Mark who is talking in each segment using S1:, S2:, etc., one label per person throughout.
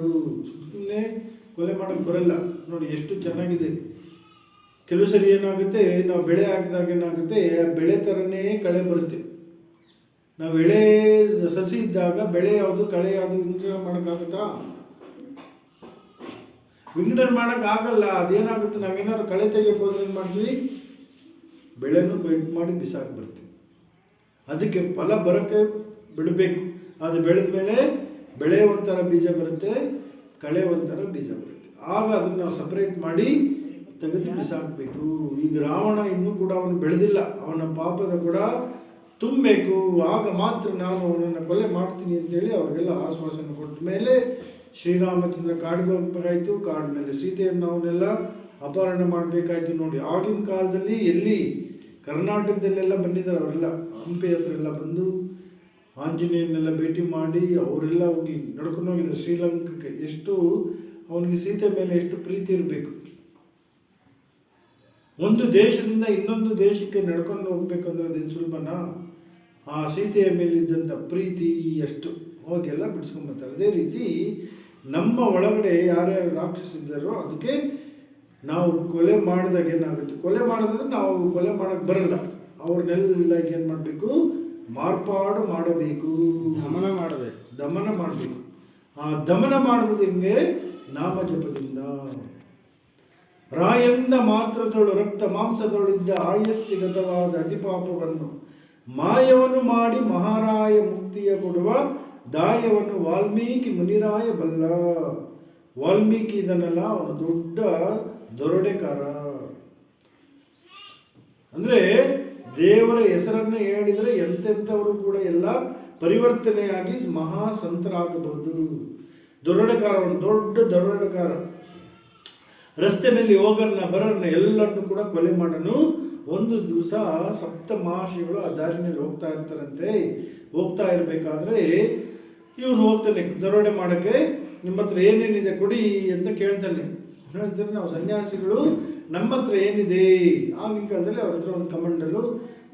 S1: ಮಾಡಬೇಡು ಸುಮ್ಮನೆ ಕೊಲೆ ಮಾಡೋಕ್ಕೆ ಬರಲ್ಲ. ನೋಡಿ ಎಷ್ಟು ಚೆನ್ನಾಗಿದೆ. ಕೆಲವು ಸರಿ ಏನಾಗುತ್ತೆ, ನಾವು ಬೆಳೆ ಹಾಕಿದಾಗ ಏನಾಗುತ್ತೆ ಬೆಳೆ ಥರನೇ ಕಳೆ ಬರುತ್ತೆ. ನಾವು ಎಳೆ ಸಸಿ ಇದ್ದಾಗ ಬೆಳೆ ಯಾವುದು, ಕಳೆ ಯಾವುದು ವಿಂಗಡಣೆ ಮಾಡೋಕ್ಕಾಗುತ್ತಾ? ವಿಂಗಡಣೆ ಮಾಡೋಕ್ಕಾಗಲ್ಲ ಅದೇನಾಗುತ್ತೆ, ನಾವೇನಾದ್ರು ಕಳೆ ತೆಗೆಯಬೋದು ಹೋದ್ರೆ ಏನು ಮಾಡ್ತೀವಿ? ಬೆಳೆನೂ ಕಟ್ ಮಾಡಿ ಬಿಸಾಕಿ ಬರ್ತೀವಿ. ಅದಕ್ಕೆ ಫಲ ಬರೋಕ್ಕೆ ಬಿಡಬೇಕು. ಅದು ಬೆಳೆದ ಮೇಲೆ ಬೆಳೆ ಒಂಥರ ಬೀಜ ಬರುತ್ತೆ, ಕಳೆ ಒಂಥರ ಬೀಜ ಬರುತ್ತೆ. ಆಗ ಅದನ್ನು ನಾವು ಸಪ್ರೇಟ್ ಮಾಡಿ ತೆಗೆದು ಬಿಸಾಕಬೇಕು. ಈಗ ರಾವಣ ಇನ್ನೂ ಕೂಡ ಅವನು ಬೆಳೆದಿಲ್ಲ. ಅವನ ಪಾಪದ ಕೂಡ ತುಂಬಬೇಕು. ಆಗ ಮಾತ್ರ ನಾನು ಅವನನ್ನು ಕೊಲೆ ಮಾಡ್ತೀನಿ ಅಂತೇಳಿ ಅವರಿಗೆಲ್ಲ ಆಶ್ವಾಸನೆ ಕೊಟ್ಟ ಮೇಲೆ ಶ್ರೀರಾಮಚಂದ್ರ ಕಾಡಿಗೆ ಹೋಗ್ಬೇಕಾಯ್ತು. ಕಾಡಿನಲ್ಲಿ ಸೀತೆಯನ್ನು ಅವನ್ನೆಲ್ಲ ಅಪಹರಣ ಮಾಡಬೇಕಾಯ್ತು ನೋಡಿ. ಆಗಿನ ಕಾಲದಲ್ಲಿ ಎಲ್ಲಿ ಕರ್ನಾಟಕದಲ್ಲೆಲ್ಲ ಬಂದಿದ್ದಾರೆ ಅವರೆಲ್ಲ. ಹಂಪಿ ಹತ್ರ ಎಲ್ಲ ಬಂದು ಆಂಜನೇಯನ್ನೆಲ್ಲ ಭೇಟಿ ಮಾಡಿ ಅವರೆಲ್ಲ ಹೋಗಿ ನಡ್ಕೊಂಡು ಹೋಗಿದ್ದಾರೆ ಶ್ರೀಲಂಕಕ್ಕೆ. ಎಷ್ಟು ಅವನಿಗೆ ಸೀತೆ ಮೇಲೆ ಎಷ್ಟು ಪ್ರೀತಿ ಇರಬೇಕು. ಒಂದು ದೇಶದಿಂದ ಇನ್ನೊಂದು ದೇಶಕ್ಕೆ ನಡ್ಕೊಂಡು ಹೋಗ್ಬೇಕಂದ್ರೆ ಅದೇನು ಸುಲಭನಾ? ಆ ಸೀತೆಯ ಮೇಲಿದ್ದಂಥ ಪ್ರೀತಿ ಎಷ್ಟು ಹೋಗೆಲ್ಲ ಬಿಡಿಸ್ಕೊಂಬರ್ತಾರೆ ಅದೇ ರೀತಿ ನಮ್ಮ ಒಳಗಡೆ ಯಾರ್ಯಾರು ರಾಕ್ಷಸಿದ್ದಾರೋ ಅದಕ್ಕೆ ನಾವು ಕೊಲೆ ಮಾಡಿದಾಗ ಏನಾಗುತ್ತೆ? ಕೊಲೆ ಮಾಡೋದಂದ್ರೆ ನಾವು ಕೊಲೆ ಮಾಡೋಕ್ಕೆ ಬರಲ್ಲ. ಅವ್ರನ್ನೆಲ್ಲ ಏನು ಮಾಡಬೇಕು? ಮಾರ್ಪಾಡು ಮಾಡಬೇಕು.
S2: ದಮನ ಮಾಡಬೇಕು.
S1: ದಮನ ಮಾಡಬೇಕು. ಆ ದಮನ ಮಾಡುವುದು ಹೆಂಗೆ? ನಾಮ ಜಪದಿಂದ ರಾಯಂದ ಮಾತ್ರದೊಳು ರಕ್ತ ಮಾಂಸದೊಳಿದ್ದ ಆಯಸ್ತಿಗತವಾದ ಅತಿಪಾಪವನ್ನು ಮಾಯವನ್ನು ಮಾಡಿ ಮಹಾರಾಯ ಮುಕ್ತಿಯ ಕೊಡುವ ದಾಯವನ್ನು ವಾಲ್ಮೀಕಿ ಮುನಿರಾಯ ಬಲ್ಲ. ವಾಲ್ಮೀಕಿ ಇದನ್ನೆಲ್ಲ ಅವನು ದೊಡ್ಡ ದೊರಡೆಕಾರ. ಅಂದ್ರೆ ದೇವರ ಹೆಸರನ್ನು ಹೇಳಿದರೆ ಎಂತೆಂಥವರು ಕೂಡ ಎಲ್ಲ ಪರಿವರ್ತನೆಯಾಗಿ ಮಹಾ ಸಂತರಾಗಬಹುದು ದೊರಡಕಾರ ಅವನು ದೊಡ್ಡ ದೊರಡೆಕಾರ. ರಸ್ತೆಯಲ್ಲಿ ಹೋಗರ್ನ, ಬರರ್ನ ಎಲ್ಲರನ್ನು ಕೂಡ ಕೊಲೆ ಮಾಡನು. ಒಂದು ದಿವಸ ಸಪ್ತ ಮಹಾಶಿಗಳು ಆ ದಾರಿನಲ್ಲಿ ಹೋಗ್ತಾ ಇರ್ತಾರಂತೆ. ಹೋಗ್ತಾ ಇರಬೇಕಾದ್ರೆ ಇವನು ಹೋಗ್ತಾನೆ, ದರೋಡೆ ಮಾಡೋಕ್ಕೆ. ನಿಮ್ಮ ಹತ್ರ ಏನೇನಿದೆ ಕೊಡಿ ಅಂತ ಕೇಳ್ತಾನೆ. ಹೇಳ್ತಾರೆ ನಾವು ಸನ್ಯಾಸಿಗಳು ನಮ್ಮ ಹತ್ರ ಏನಿದೆ? ಆಗಿನ ಕಾಲದಲ್ಲಿ ಅವ್ರ ಹತ್ರ ಒಂದು ಕಮಂಡಲು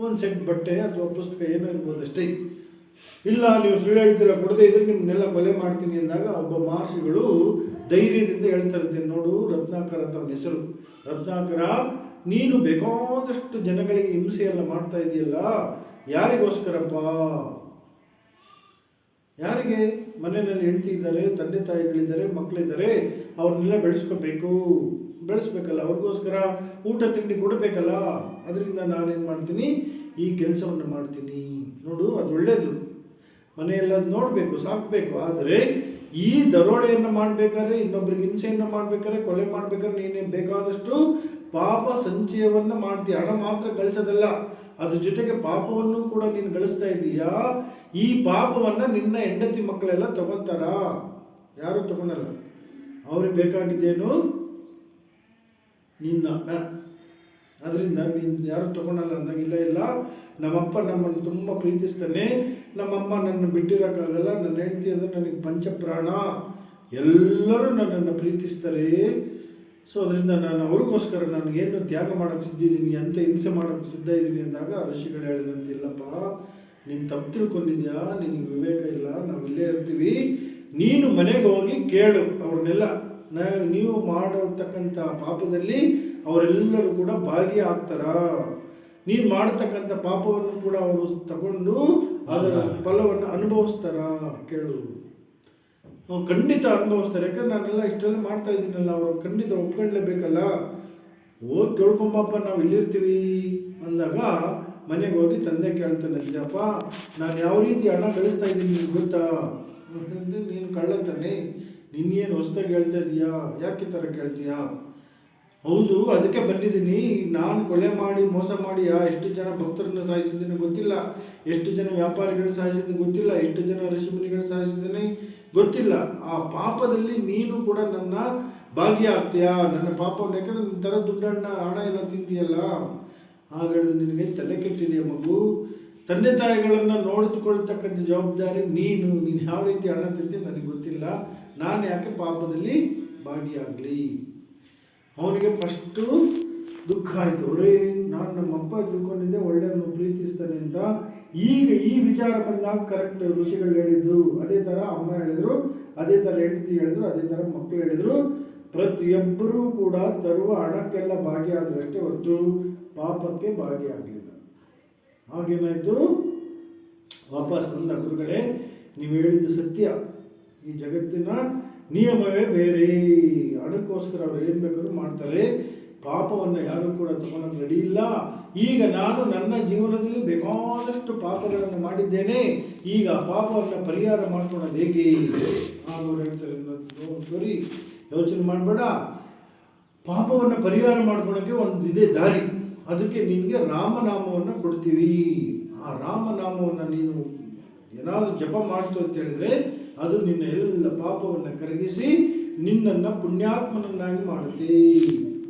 S1: ಒಂದು ಸೆಟ್ ಬಟ್ಟೆ ಅಥವಾ ಪುಸ್ತಕ ಏನೋ ಇರ್ಬೋದು ಅಷ್ಟೇ. ಇಲ್ಲ, ನೀವು ಸುಳ್ಳು ಹೇಳ್ತೀರ ಕೊಡದೆ ಇದ್ರೆ ನಿಮ್ಮನ್ನೆಲ್ಲ ಕೊಲೆ ಮಾಡ್ತೀನಿ ಅಂದಾಗ ಒಬ್ಬ ಮಹರ್ಷಿಗಳು ಧೈರ್ಯದಿಂದ ಹೇಳ್ತಾರಂತೆ, ನೋಡು, ರತ್ನಾಕರ ಅಂತ ಅವನ ಹೆಸರು. ರತ್ನಾಕರ, ನೀನು ಬೇಕಾದಷ್ಟು ಜನಗಳಿಗೆ ಹಿಂಸೆಯೆಲ್ಲ ಮಾಡ್ತಾ ಇದೆಯಲ್ಲ, ಯಾರಿಗೋಸ್ಕರಪ್ಪ? ಯಾರಿಗೆ? ಮನೆಯಲ್ಲಿ ಹೆಂಡತಿ ಇದ್ದಾರೆ, ತಂದೆ ತಾಯಿಗಳಿದ್ದಾರೆ, ಮಕ್ಕಳಿದ್ದಾರೆ, ಅವ್ರನ್ನೆಲ್ಲ ಬೆಳೆಸ್ಕೋಬೇಕು. ಬೆಳೆಸ್ಬೇಕಲ್ಲ, ಅವ್ರಿಗೋಸ್ಕರ ಊಟ ತಿಂಡಿ ಕೊಡಬೇಕಲ್ಲ. ಅದರಿಂದ ನಾನೇನು ಮಾಡ್ತೀನಿ? ಈ ಕೆಲಸವನ್ನು ಮಾಡ್ತೀನಿ. ನೋಡು, ಅದು ಒಳ್ಳೆಯದು ಮನೆಯೆಲ್ಲ ನೋಡಬೇಕು, ಸಾಕಬೇಕು. ಆದರೆ ಈ ದರೋಡೆಯನ್ನು ಮಾಡಬೇಕಾದ್ರೆ, ಇನ್ನೊಬ್ರಿಗೆ ಹಿಂಸೆಯನ್ನು ಮಾಡಬೇಕಾದ್ರೆ, ಕೊಲೆ ಮಾಡಬೇಕಾದ್ರೆ ನೀನೇನು ಬೇಕಾದಷ್ಟು ಪಾಪ ಸಂಚಯವನ್ನು ಮಾಡ್ತೀಯ ಹಣ ಮಾತ್ರ ಗಳಿಸೋದಲ್ಲ, ಅದ್ರ ಜೊತೆಗೆ ಪಾಪವನ್ನು ಕೂಡ ನೀನು ಗಳಿಸ್ತಾ ಇದ್ದೀಯಾ ಈ ಪಾಪವನ್ನು ನಿನ್ನ ಹೆಂಡತಿ ಮಕ್ಕಳೆಲ್ಲ ತಗೊಂತಾರ? ಯಾರು ತಗೊಂಡಲ್ಲ. ಅವ್ರಿಗೆ ಬೇಕಾಗಿದ್ದೇನು? ನಿನ್ನ ಅದರಿಂದ ನೀನು ಯಾರು ತಗೊಳಲ್ಲ ಅಂದಾಗ, ಇಲ್ಲ ಇಲ್ಲ. ನಮ್ಮಪ್ಪ ನಮ್ಮನ್ನು ತುಂಬ ಪ್ರೀತಿಸ್ತಾನೆ. ನಮ್ಮಮ್ಮ ನನ್ನ ಬಿಟ್ಟಿರೋಕ್ಕಾಗಲ್ಲ. ನನ್ನ ಹೆಂಡತಿ ಅಂದರೆ ನನಗೆ ಪಂಚಪ್ರಾಣ. ಎಲ್ಲರೂ ನನ್ನನ್ನು ಪ್ರೀತಿಸ್ತಾರೆ. ಸೊ ಅದರಿಂದ ನಾನು ಅವ್ರಿಗೋಸ್ಕರ ನಾನು ಏನು ತ್ಯಾಗ ಮಾಡೋಕ್ಕೆ ಸಿದ್ಧಿದ್ದೀನಿ ಅಂತ ಹಿಂಸೆ ಮಾಡೋಕ್ಕೆ ಸಿದ್ಧ ಇದ್ದೀನಿ ಅಂದಾಗ ಋಷಿಗಳು ಹೇಳಿದಂತೆ ಇಲ್ಲಪ್ಪ ನೀನು ತಪ್ಪು ತಿಳ್ಕೊಂಡಿದ್ಯಾ? ನಿನಗೆ ವಿವೇಕ ಇಲ್ಲ ನಾವು ಇಲ್ಲೇ ಇರ್ತೀವಿ. ನೀನು ಮನೆಗೆ ಹೋಗಿ ಕೇಳು ಅವ್ರನ್ನೆಲ್ಲ. ನ ನೀವು ಮಾಡತಕ್ಕಂಥ ಪಾಪದಲ್ಲಿ ಅವರೆಲ್ಲರೂ ಕೂಡ ಭಾಗಿಯಾಗ್ತಾರ? ನೀನು ಮಾಡತಕ್ಕಂಥ ಪಾಪವನ್ನು ಕೂಡ ಅವರು ತಗೊಂಡು ಅದರ ಫಲವನ್ನು ಅನುಭವಿಸ್ತಾರ? ಕೇಳು. ಖಂಡಿತ ಅನುಭವಿಸ್ತಾರೆ. ಯಾಕಂದ್ರೆ ನಾನೆಲ್ಲ ಇಷ್ಟೆಲ್ಲ ಮಾಡ್ತಾ ಇದ್ದೀನಲ್ಲ, ಅವರು ಖಂಡಿತ ಒಪ್ಕೊಳ್ಳೇಬೇಕಲ್ಲ. ಹೋಗಿ ಕೇಳ್ಕೊಂಬಪ್ಪ ನಾವು ಇಲ್ಲಿರ್ತೀವಿ ಅಂದಾಗ ಮನೆಗೆ ಹೋಗಿ ತಂದೆ ಕೇಳ್ತಾನೆ ಅಪ್ಪ ನಾನು ಯಾವ ರೀತಿ ಹಣ ಗಳಿಸ್ತಾ ಇದ್ದೀನಿ ನಿಮ್ಗೆ ಗೊತ್ತಾ? ಅಂತಂದ್ರೆ ನೀನು ಕಳ್ಳತಾನೆ. ನಿನ್ನೇನು ಹೊಸ್ದಾಗಿ ಹೇಳ್ತಾ ಇದೀಯಾ? ಯಾಕೆ ಥರ ಕೇಳ್ತೀಯಾ? ಹೌದು, ಅದಕ್ಕೆ ಬಂದಿದ್ದೀನಿ. ನಾನು ಕೊಲೆ ಮಾಡಿ, ಮೋಸ ಮಾಡಿ ಎಷ್ಟು ಜನ ಭಕ್ತರನ್ನು ಸಾಯಿಸಿದ್ದೀನಿ ಗೊತ್ತಿಲ್ಲ. ಎಷ್ಟು ಜನ ವ್ಯಾಪಾರಿಗಳು ಸಾಯಿಸಿದ್ದೀನಿ ಗೊತ್ತಿಲ್ಲ. ಎಷ್ಟು ಜನ ಋಷಿಮುನಿಗಳು ಸಾಯಿಸಿದ್ದೀನಿ. ಗೊತ್ತಿಲ್ಲ. ಆ ಪಾಪದಲ್ಲಿ ನೀನು ಕೂಡ ನನ್ನ ಭಾಗಿಯಾಗ್ತೀಯಾ ನನ್ನ ಪಾಪವನ್ನು ಯಾಕಂದ್ರೆ ನಿನ್ನ ಥರ ದುಡ್ಡಣ್ಣ ಹಣ ಎಲ್ಲ ತಿಂತೀಯಲ್ಲ? ಹಾಗಾದ್ರೆ ನಿನಗೆ ತಲೆ ಕೆಟ್ಟಿದೆ ಮಗು? ತಂದೆ ತಾಯಿಗಳನ್ನು ನೋಡಿದುಕೊಳ್ತಕ್ಕಂಥ ಜವಾಬ್ದಾರಿ ನೀನು. ನೀನು ಯಾವ ರೀತಿ ಹಣ ತಿಂತೀಯ ನನಗೆ ಗೊತ್ತಿಲ್ಲ. ನಾನು ಯಾಕೆ ಪಾಪದಲ್ಲಿ ಭಾಗಿಯಾಗಲಿ ಅವನಿಗೆ ಫಸ್ಟು ದುಃಖ ಆಯಿತು. ಅವರೇ ನಾನು ನಮ್ಮಪ್ಪ ತಿಳ್ಕೊಂಡಿದ್ದೆ, ಒಳ್ಳೆಯವನು ಪ್ರೀತಿಸ್ತಾನೆ ಅಂತ ಈಗ ಈ ವಿಚಾರ ಬಂದಾಗ ಕರೆಕ್ಟ್ ಋಷಿಗಳು ಹೇಳಿದ್ದು, ಅದೇ ಥರ ಅಮ್ಮ ಹೇಳಿದ್ರು, ಅದೇ ಥರ ಹೆಂಡತಿ ಹೇಳಿದ್ರು, ಅದೇ ಥರ ಮಕ್ಕಳು ಹೇಳಿದ್ರು. ಪ್ರತಿಯೊಬ್ಬರೂ ಕೂಡ ತರುವ ಹಣಕ್ಕೆಲ್ಲ ಭಾಗಿಯಾದ್ರಷ್ಟೇ ಹೊರತು ಪಾಪಕ್ಕೆ ಭಾಗಿಯಾಗಲಿಲ್ಲ ಆಗೇನಾಯಿತು ವಾಪಸ್ ಬಂದ ಗುರುಗಳೇ, ನೀವು ಹೇಳಿದ್ದು ಸತ್ಯ. ಈ ಜಗತ್ತಿನ ನಿಯಮವೇ ಬೇರೆ. ಹಣಕ್ಕೋಸ್ಕರ ಅವ್ರು ಏನು ಬೇಕಾದ್ರೂ ಮಾಡ್ತಾರೆ. ಪಾಪವನ್ನು ಯಾರೂ ಕೂಡ ತಗೊಳ್ಳೋಕೆ ರೆಡಿ ಇಲ್ಲ. ಈಗ ನಾನು ನನ್ನ ಜೀವನದಲ್ಲಿ ಬೇಕಾದಷ್ಟು ಪಾಪಗಳನ್ನು ಮಾಡಿದ್ದೇನೆ. ಈಗ ಪಾಪವನ್ನು ಪರಿಹಾರ ಮಾಡ್ಕೊಳ್ಳೋದು ಹೇಗೆ? ಆಗೋರು ಹೇಳ್ತಾರೆ ಸರಿ ಯೋಚನೆ ಮಾಡಬೇಡ. ಪಾಪವನ್ನು ಪರಿಹಾರ ಮಾಡ್ಕೊಳಕ್ಕೆ ಒಂದು ಇದೇ ದಾರಿ. ಅದಕ್ಕೆ ನಿನಗೆ ರಾಮನಾಮವನ್ನು ಕೊಡ್ತೀವಿ. ಆ ರಾಮನಾಮವನ್ನು ನೀನು ಏನಾದರೂ ಜಪ ಮಾಡ್ತು ಅಂತ ಹೇಳಿದ್ರೆ ಅದು ನಿನ್ನ ಎಲ್ಲ ಪಾಪವನ್ನು ಕರಗಿಸಿ ನಿನ್ನನ್ನು ಪುಣ್ಯಾತ್ಮನನ್ನಾಗಿ ಮಾಡುತ್ತೆ.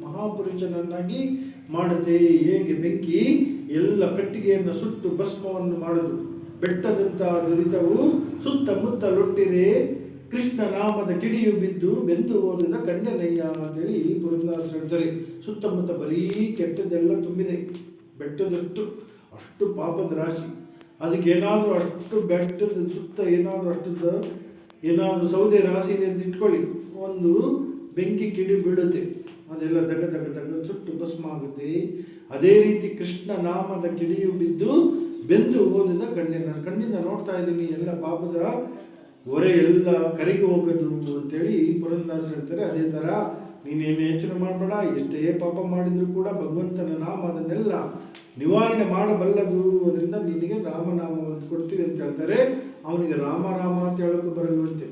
S1: ಮಹಾಪುರುಷನನ್ನಾಗಿ ಮಾಡುತ್ತೆ ಹೇಗೆ ಬೆಂಕಿ ಎಲ್ಲ ಪೆಟ್ಟಿಗೆಯನ್ನು ಸುಟ್ಟು ಭಸ್ಮವನ್ನು ಮಾಡುದು. ಬೆಟ್ಟದಂತಹ ದುರಿತವು ಸುತ್ತಮುತ್ತ ಲೊಟ್ಟಿರೆ ಕೃಷ್ಣ ನಾಮದ ಕಿಡಿಯು ಬಿದ್ದು ಬೆಂದು ಹೋದ ಗಂಡನಯ್ಯ ಅಂತೇಳಿ ಪುರಂದಾಸ ಹೇಳ್ತಾರೆ. ಸುತ್ತಮುತ್ತ ಬರೀ ಕೆಟ್ಟದ್ದೆಲ್ಲ ತುಂಬಿದೆ. ಬೆಟ್ಟದಷ್ಟು ಅಷ್ಟು ಪಾಪದ ರಾಶಿ. ಅದಕ್ಕೆ ಏನಾದರೂ ಅಷ್ಟು ಬೆಟ್ಟದ ಸುತ್ತ ಏನಾದರೂ ಅಷ್ಟು ಏನಾದರೂ ಸೌದೆ ರಾಶಿ ಇದೆ ಅಂತ ಇಟ್ಕೊಳ್ಳಿ. ಒಂದು ಬೆಂಕಿ ಕಿಡಿ ಬೀಳುತ್ತೆ. ಅದೆಲ್ಲ ದಗ ದಗ ದಗ ಸುಟ್ಟು ಭಸ್ಮ ಆಗುತ್ತೆ. ಅದೇ ರೀತಿ ಕೃಷ್ಣ ನಾಮದ ಕಿಡಿಯು ಬಿದ್ದು ಬೆಂದು ಓದಿದ ಕಣ್ಣಿನ ಕಣ್ಣಿಂದ ನೋಡ್ತಾ ಇದ್ದೀನಿ, ಎಲ್ಲ ಪಾಪದ ಹೊರೆ ಎಲ್ಲ ಕರಿಗೆ ಹೋಗೋದು ಅಂತೇಳಿ ಪುರಂದಾಸರು ಹೇಳ್ತಾರೆ. ಅದೇ ಥರ ನೀನೇನು ಯೋಚನೆ ಮಾಡಬೇಡ, ಎಷ್ಟೇ ಪಾಪ ಮಾಡಿದರೂ ಕೂಡ ಭಗವಂತನ ನಾಮ ಅದನ್ನೆಲ್ಲ ನಿವಾರಣೆ ಮಾಡಬಲ್ಲದು. ಅದರಿಂದ ನಿನಗೆ ರಾಮನಾಮವನ್ನು ಕೊಡ್ತೀವಿ ಅಂತ ಹೇಳ್ತಾರೆ. ಅವನಿಗೆ ರಾಮ ರಾಮ ಅಂತ ಹೇಳೋಕೆ ಬರಲ್ವಂತೆ.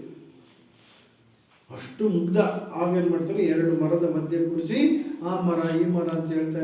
S1: ಅಷ್ಟು ಮುಗ್ಧ. ಆಗೇನು ಮಾಡ್ತಾರೆ? ಎರಡು ಮರದ ಮಧ್ಯೆ ಕೂರಿಸಿ ಆ ಮರ ಈ ಮರ ಅಂತ ಹೇಳ್ತಾ